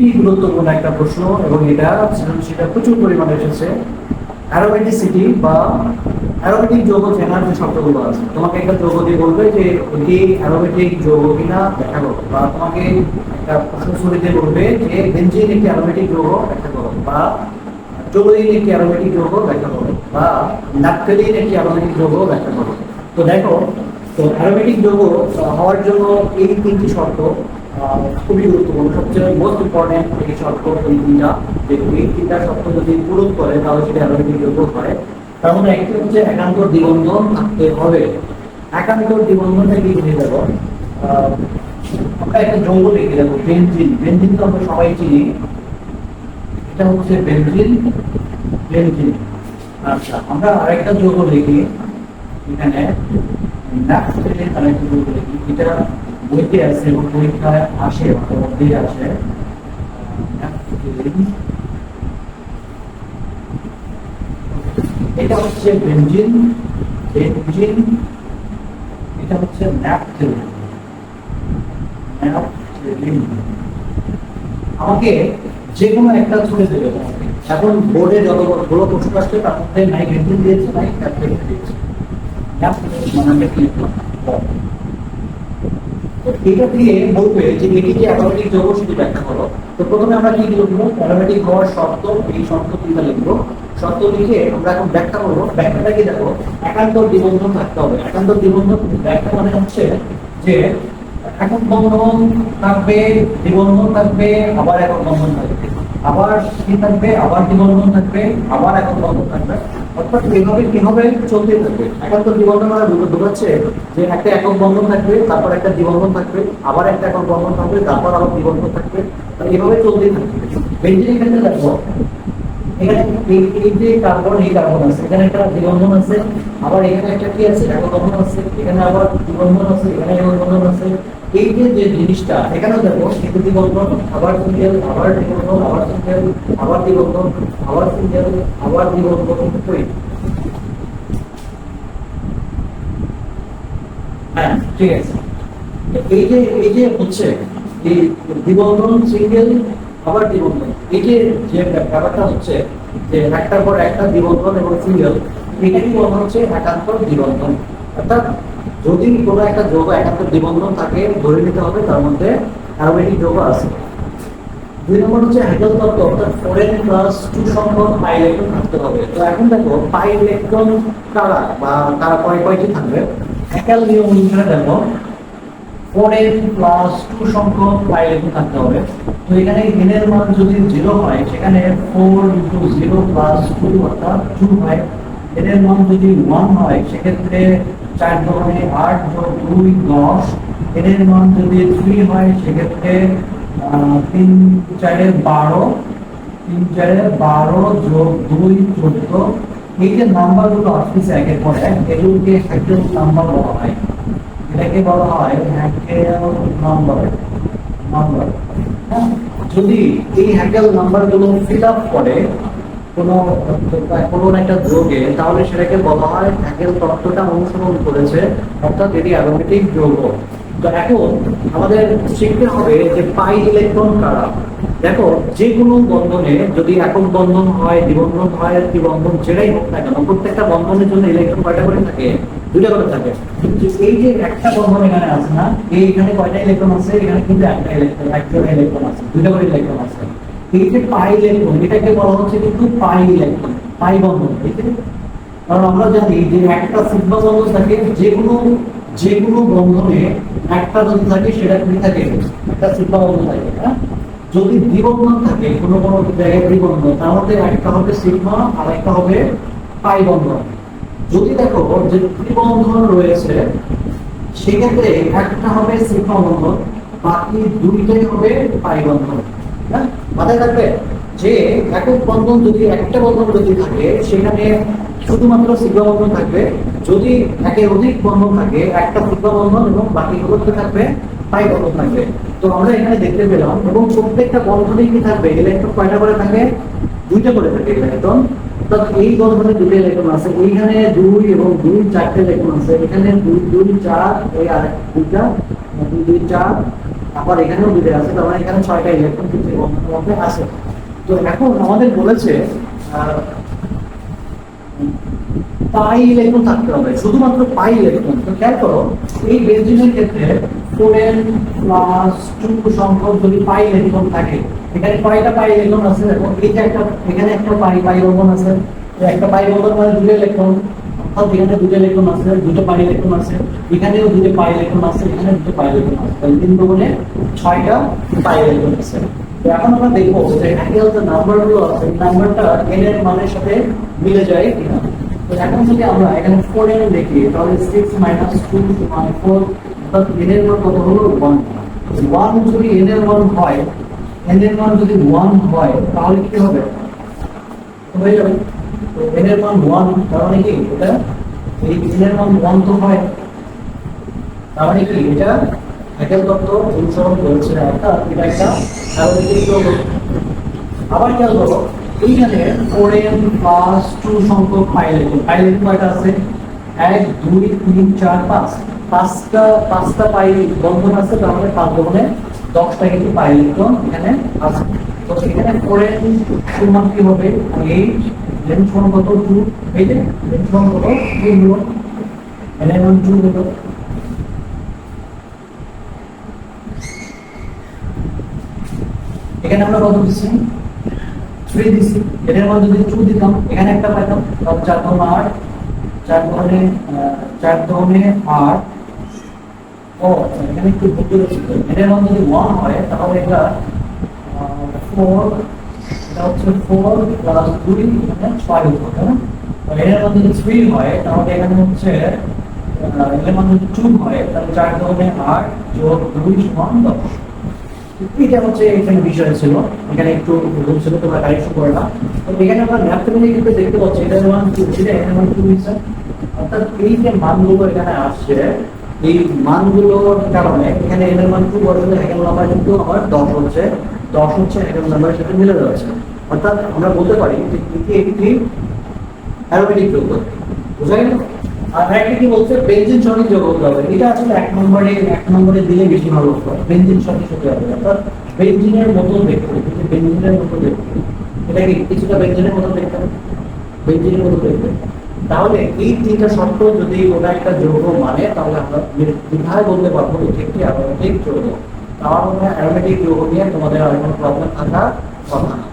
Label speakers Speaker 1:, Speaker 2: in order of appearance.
Speaker 1: গুরুত্বপূর্ণ একটা প্রশ্ন এবং এটা সেটা প্রচুর পরিমাণে এসেছে। অ্যারোমেটিসিটি বা অ্যারোমেটিক যৌগ চেনার যে শব্দগুলো আছে, তোমাকে একটা যৌগ দিয়ে বলবে যে এটি অ্যারোমেটিক যৌগ কিনা ব্যাখ্যা করো বা তোমাকে একটা প্রশ্ন শুরুতে বলবে যে বেঞ্জিন একটি অ্যারোমেটিক যৌগ ব্যাখ্যা করো বা ক্লোরিন একটি অ্যারোমেটিক যৌগ ব্যাখ্যা করো বা ন্যাপথেলিন একটি অ্যারোমেটিক যৌগ ব্যাখ্যা করো। তো দেখো, তো অ্যারোমেটিক যৌগ হওয়ার জন্য এই তিনটি শর্ত খুবই গুরুত্বপূর্ণ। সবচেয়ে মোস্ট ইম্পর্টেন্ট এই শর্ত এই তিনটা যে এই তিনটা শর্ত যদি পূরণ করে, তাহলে সেটা অ্যারোমেটিক যৌগ হয় তার মধ্যে একটি হচ্ছে একান্ত দ্বিবন্ধন থাকতে হবে। একান্ত দ্বিবন্ধনটা কি বুঝে যাব আমরা একটা জঙ্গল লিখে যাব বেঞ্জিন বেঞ্জিন তো আমরা সবাই চিনি। এটা হচ্ছে বেঞ্জিন বেঞ্জিন আচ্ছা আমরা আরেকটা যৌগ লিখি এখানে। ন্যাপথেলিন আরেকটা যৌগ এটা বইতে এবং পরীক্ষায় আসে আসে এটা হচ্ছে বেঞ্জিন বেঞ্জিন এটা হচ্ছে আমাকে যে কোনো একটা ছুটে দেবে। এখন বোর্ডে যত বড় প্রশ্ন আসছে, তার মধ্যে নাই বেঞ্জিন দিয়েছে নাই ন্যাপথেলিন দিয়েছে মানে। তো এটা দিয়ে বলবে যে এটি কি অ্যারোমেটিক যৌগ শুধু ব্যাখ্যা করো। তো প্রথমে আমরা কি লিখব? অ্যারোমেটিক হওয়ার শর্ত, এই শর্ত তিনটা লিখব। শর্ত লিখে আমরা এখন ব্যাখ্যা করব। ব্যাখ্যাটা কি দেখো? একান্ত দ্বিবন্ধন থাকতে হবে। একান্ত দ্বিবন্ধন ব্যাখ্যা মানে হচ্ছে যে একক বন্ধন থাকবে, দ্বিবন্ধন থাকবে, আবার একক বন্ধন থাকবে। আবার কি থাকবে? আবার দ্বিবন্ধন থাকবে, আবার একক বন্ধন থাকবে। অর্থাৎ এইভাবে কীভাবে চলতে থাকবে? একান্ত দ্বিবন্ধন মানে বুঝ- যে একটা একক বন্ধন থাকবে, তারপর একটা দ্বিবন্ধন থাকবে, আবার একটা একক বন্ধন থাকবে, তারপর আবার দ্বিবন্ধন থাকবে। এইভাবে চলতেই থাকবে। ক্ষেত্রে দেখো। এখানে এই এই কার্বন আছে। এখানে একটা দ্বিবন্ধন আছে, আবার এখানে একটা কি আছে? একক বন্ধন আছে। এখানে আবার দ্বিবন্ধন আছে, এখানে বন্ধন আছে। এই যে যে জিনিসটা, এখানেও দেখো কিন্তু দ্বিবন্ধন আবার সিঙ্গেল আবার দ্বিবন্ধন আবার আবার দ্বিবন্ধন আবার আবার দ্বিবন্ধন ওই। হ্যাঁ ঠিক আছে। এই যে এই যে হচ্ছে, এই দ্বিবন্ধন সিঙ্গেল আবার দ্বিবন্ধন এই যে যে ব্যাপারটা হচ্ছে, যে একটার পর একটা দিবন্ধন এবং সিঙ্গেল এটাকে বলা হচ্ছে একান্ত দিবন্ধন অর্থাৎ যদি কোনো একটা যৌগ একান্ত দ্বিবন্ধন থাকে ধরে নিতে হবে, তার মধ্যে অ্যারোমেটিক যৌগ আছে। দুই নম্বর হচ্ছে তত্ত্ব, অর্থাৎ প্লাস টু সংখ্যক পাই ইলেকট্রন থাকতে হবে। তো এখন দেখো পাই ইলেকট্রন বা তারা কয় কয়টি থাকবে? হ্যাকেল নিয়ম অনুসারে দেখো ফোর এন প্লাস টু সংখ্যক পাই ইলেকট্রন থাকতে হবে। তো এখানে এর মান যদি জিরো হয়, সেখানে four into zero plus two অর্থাৎ টু হয়। এর মান যদি ওয়ান হয়, সেক্ষেত্রে চার দোকানে আট যোগ দুই দশ। এন এর মান যদি থ্রি হয়, সেক্ষেত্রে তিন চারে বারো, তিন চারে বারো যোগ দুই চোদ্দ। এই যে নাম্বারগুলো আসতেছে একের পর এক এগুলোকে হ্যাকেল নাম্বার বলা হয়। এটাকে বলা হয় হ্যাকেল নাম্বার নাম্বার? যদি এই হ্যাকেল নাম্বারগুলো ফিল আপ করে কোনো একটা যোগে তাহলে সেটাকে বলা হয় তত্ত্বটা অনুসরণ করেছে, অর্থাৎ এটি অ্যারোমেটিক যৌগ। তো এখন আমাদের শিখতে হবে যে পাই ইলেকট্রন কারা। দেখো যে কোনো বন্ধনে যদি একক বন্ধন হয়, দ্বিবন্ধন হয় দ্বিবন্ধন যেটাই হোক না কেন, প্রত্যেকটা বন্ধনের জন্য ইলেকট্রন কয়টা করে থাকে? দুইটা করে থাকে। এই যে একটা বন্ধন এখানে আছে না, এই এখানে কয়টা ইলেকট্রন আছে? এখানে কিন্তু একটা ইলেকট্রন একটা ইলেকট্রন আছে, দুইটা করে ইলেকট্রন আছে। এই যে পাই ইলেকট্রন এটাকে বলা হচ্ছে কিন্তু পাই ইলেকট্রন পাই বন্ধন, ঠিক আছে? কারণ আমরা জানি যে একটা সিগমা বন্ধন থাকে যে কোনো যে কোনো বন্ধনে একটা যদি থাকে, সেটা কি থাকে, একটা সিগমা বন্ধন থাকে হ্যাঁ? যদি দ্বিবন্ধন থাকে, কোনো কোনো জায়গায় দ্বিবন্ধন তাহলে একটা হবে সিগমা আর একটা হবে পাই বন্ধন। যদি দেখো যে ত্রিবন্ধন রয়েছে, সেক্ষেত্রে একটা হবে সিগমা বন্ধন, বাকি দুইটাই হবে পাই বন্ধন। হ্যাঁ মাথায় থাকবে যে একক বন্ধন যদি একটা বন্ধন যদি থাকে, সেখানে শুধুমাত্র সিগমা বন্ধন থাকবে। যদি একের অধিক বন্ধন থাকে, একটা সিগমা বন্ধন এবং বাকিগুলো কি থাকবে পাই বন্ধন থাকবে। তো আমরা এখানে দেখতে পেলাম, এবং প্রত্যেকটা বন্ধনে কি থাকবে? ইলেকট্রন কয়টা করে থাকে? দুইটা করে থাকে ইলেকট্রন অর্থাৎ এই বন্ধনে দুটো ইলেকট্রন আছে। এইখানে দুই এবং দুই চারটে ইলেকট্রন আছে। এখানে দুই দুই, চার, এই আর দুইটা, দুই দুই, চার আবার এখানেও দুটো আছে তার এখানে ছয়টা ইলেকট্রন কিন্তু মধ্যে আছে। তো এখন আমাদের বলেছে পাই ইলেকট্রন থাকতে হবে, শুধুমাত্র পাই ইলেকট্রন তো খেয়াল করো, এই বেঞ্জিনের ক্ষেত্রে ফোরেন প্লাস টু সংখ্যক যদি পাই ইলেকট্রন থাকে, এখানে কয়টা পাই ইলেকট্রন আছে এবং এই একটা, এখানে একটা পাই পাই বন্ধন আছে। একটা পাই বন্ধন মানে দুটো ইলেকট্রন অর্থাৎ এখানে দুটো ইলেকট্রন আছে দুটো পাই ইলেকট্রন আছে, এখানেও দুটো পাই ইলেকট্রন আছে এখানে দুটো পাই ইলেকট্রন আছে। তাহলে তিন দুগুণে ছয়টা পাই ইলেকট্রন আছে। এখন আমরা দেখব যে অ্যাঙ্গেল যে নাম্বারগুলো আছে নাম্বারটা এন এর মানের সাথে মিলে যায় কিনা। তো এখন যদি আমরা এখানে ফোর এন দেখি, তাহলে সিক্স মাইনাস টু সমান ফোর অর্থাৎ এন এর মান কত হলো? ওয়ান ওয়ান যদি এন এর মান হয় এন এর মান যদি ওয়ান হয়, তাহলে কি হবে? হয়ে যাবে। এর মান ওয়ান তার মানে কি? এটা এই এন মান ওয়ান তো হয় তার মানে কি? এটা হ্যাকেল তত্ত্ব অনুসরণ করেছে অর্থাৎ এটা একটা আবার খেয়াল করো, এইখানে ফোর এম প্লাস টু সংখ্যক ফাইল ফাইল কয়টা আছে? এক, দুই, তিন, চার, পাঁচ। পাঁচটা পাঁচটা পাই বন্ধন আছে, তার মানে পাঁচ বন্ধনে দশটা কিন্তু পাই ইলেকট্রন এখানে আছে। তো এখানে ফোর এম সমান কি হবে? এইট লেন সমান কত টু এই যে লেন সমান কত টু হলো এন এম টু হলো এখানে আমরা কত দিচ্ছি? থ্রি দিচ্ছি। এটার মধ্যে যদি টু দিতাম, এখানে একটা পাইতাম। তাহলে চার ধরনের আট, চার ধরনের চার ধরনের আট ও এখানে একটু ভুল করেছি এটার মধ্যে যদি ওয়ান হয়, তাহলে এটা ফোর এটা হচ্ছে ফোর প্লাস দুই এখানে ছয় না তো এটার মধ্যে থ্রি হয় তাহলে এখানে হচ্ছে আহ, মধ্যে টু হয় তাহলে চার আট যোগ দুই সমান দশ হচ্ছে এখানে বিষয় ছিল এখানে একটু ভুল ছিল তোমরা কারেকশন করে না তো এখানে আমরা ম্যাথমেটিক্যালি কিন্তু দেখতে পাচ্ছি এটা মান টু এখানে মান টু অর্থাৎ এই যে মানগুলো এখানে আসছে এই মানগুলোর কারণে এখানে এর মান টু বসালে হ্যাকেল নাম্বার কিন্তু আমার দশ হচ্ছে দশ হচ্ছে হ্যাকেল নাম্বারের সাথে মিলে যাচ্ছে অর্থাৎ আমরা বলতে পারি যে এটি অ্যারোমেটিক যৌগ। গেল আর কি বলছে? বেঞ্জিন সঠিক যোগ হবে। এটা আসলে এক নম্বরে এক নম্বরে দিলে বেশি ভালো বেঞ্জিন সঠিক হতে হবে। অর্থাৎ বেঞ্জিনের মতো দেখতে বেঞ্জিনের মতো দেখতে এটা কি কিছুটা বেঞ্জিনের মতো দেখতে বেঞ্জিনের মতো দেখতে তাহলে এই তিনটা শর্ত যদি ওটা একটা যৌগ মানে তাহলে আমরা বিধায় বলতে পারব এটি একটি অ্যারোমেটিক যৌগ। আমার মনে হয় অ্যারোমেটিক যোগ নিয়ে তোমাদের আর কোনো প্রবলেম থাকার কথা না।